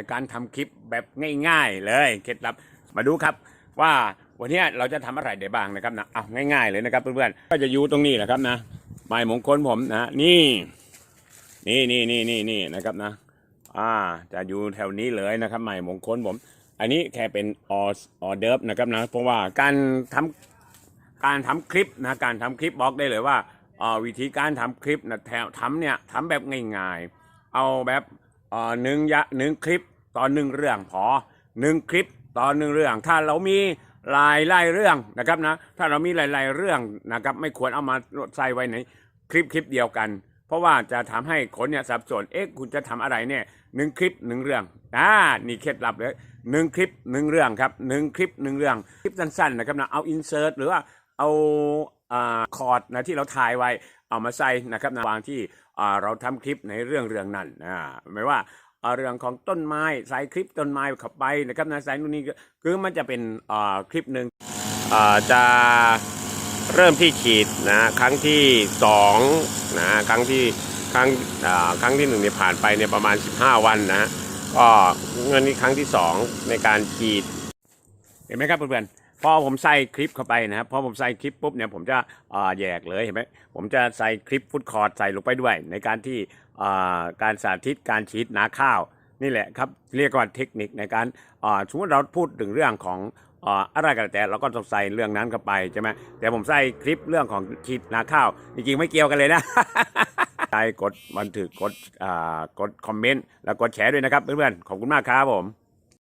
การทำคลิปแบบง่ายๆเลยเคล็ดลับมาดูครับว่าวันนี้เราจะทำอะไรได้บ้างนะครับนะเอาง่ายๆเลยนะครับเพื่อนๆก็จะอยู่ตรงนี้แหละครับนะไม้มงคลผมนะนี่นี่นี่นี่นี่นี่นะครับนะ อ่าจะอยู่แถวนี้เลยนะครับไม้มงคลผม อันนี้แค่เป็นออออเดิร์ฟนะครับนะเพราะว่าการทำการทำคลิปนะการทำคลิปบอกได้เลยว่าอ่อวิธีการทำคลิปนะแถวทำเนี่ยทำแบบง่ายๆ เอาแบบอ่อหนึ่งยะหนึ่งคลิป ต่อหนึ่งเรื่องพอหนึ่งคลิปต่อหนึ่งเรื่อง ถ้าเรามีหลายหลายเรื่องนะครับนะถ้าเรามีหลาย ๆ เรื่องนะครับไม่ควรเอามาใส่ไว้ในคลิปคลิปเดียวกัน เพราะว่าจะทำให้คนเนี่ยสับสนเอ๊ะคุณจะทำอะไรเนี่ยหนึ่งคลิปหนึ่งเรื่องอ่านี่เคล็ดลับเลยหนึ่งคลิปหนึ่งเรื่องครับหนึ่งคลิปหนึ่งเรื่องคลิปสั้นๆนะครับนะเอาอินเสิร์ตหรือว่าเอาอ่าคอร์ดนะที่เราถ่ายไว้เอามาใส่นะครับนะวางที่อ่าเราทำคลิปในเรื่องเรื่องนั้นอ่าไม่ว่า เรื่องของต้นไม้ใส่คลิปต้นไม้ข้าไปนะครับนะใส่นู่นนี่คือมันจะเป็นอ่าคลิปหนึ่งอ่าจะเริ่มที่ขีดนะครั้งที่สองนะครั้งที่ครั้งอ่าครั้งที่หนึ่งเนี่ยผ่านไปเนี่ยประมาณ 15 วันนะก็เงินนี้ครั้งที่สองในการขีด เห็นไหมครับเพื่อนๆ พอผมใส่คลิปเข้าไปนะครับพอผมใส่คลิปปุ๊บเนี่ยผมจะแยกเลยเห็นไหมผมจะใส่คลิปฟุตคอร์ดใส่ลงไปด้วย ในการที่การสาธิตการฉีดนาข้าว นี่แหละครับเรียกว่าเทคนิคในการสมมติเราพูดถึงเรื่องของอะไรก็แล้วแต่เราก็ต้องใส่เรื่องนั้นเข้าไปใช่ไหมแต่ผมใส่คลิปเรื่องของฉีดนาข้าว จริงๆไม่เกี่ยวกันเลยนะใช่กดบันทึกกดกดคอมเมนต์แล้วกดแชร์ด้วยนะครับเพื่อนๆขอบคุณมากครับผม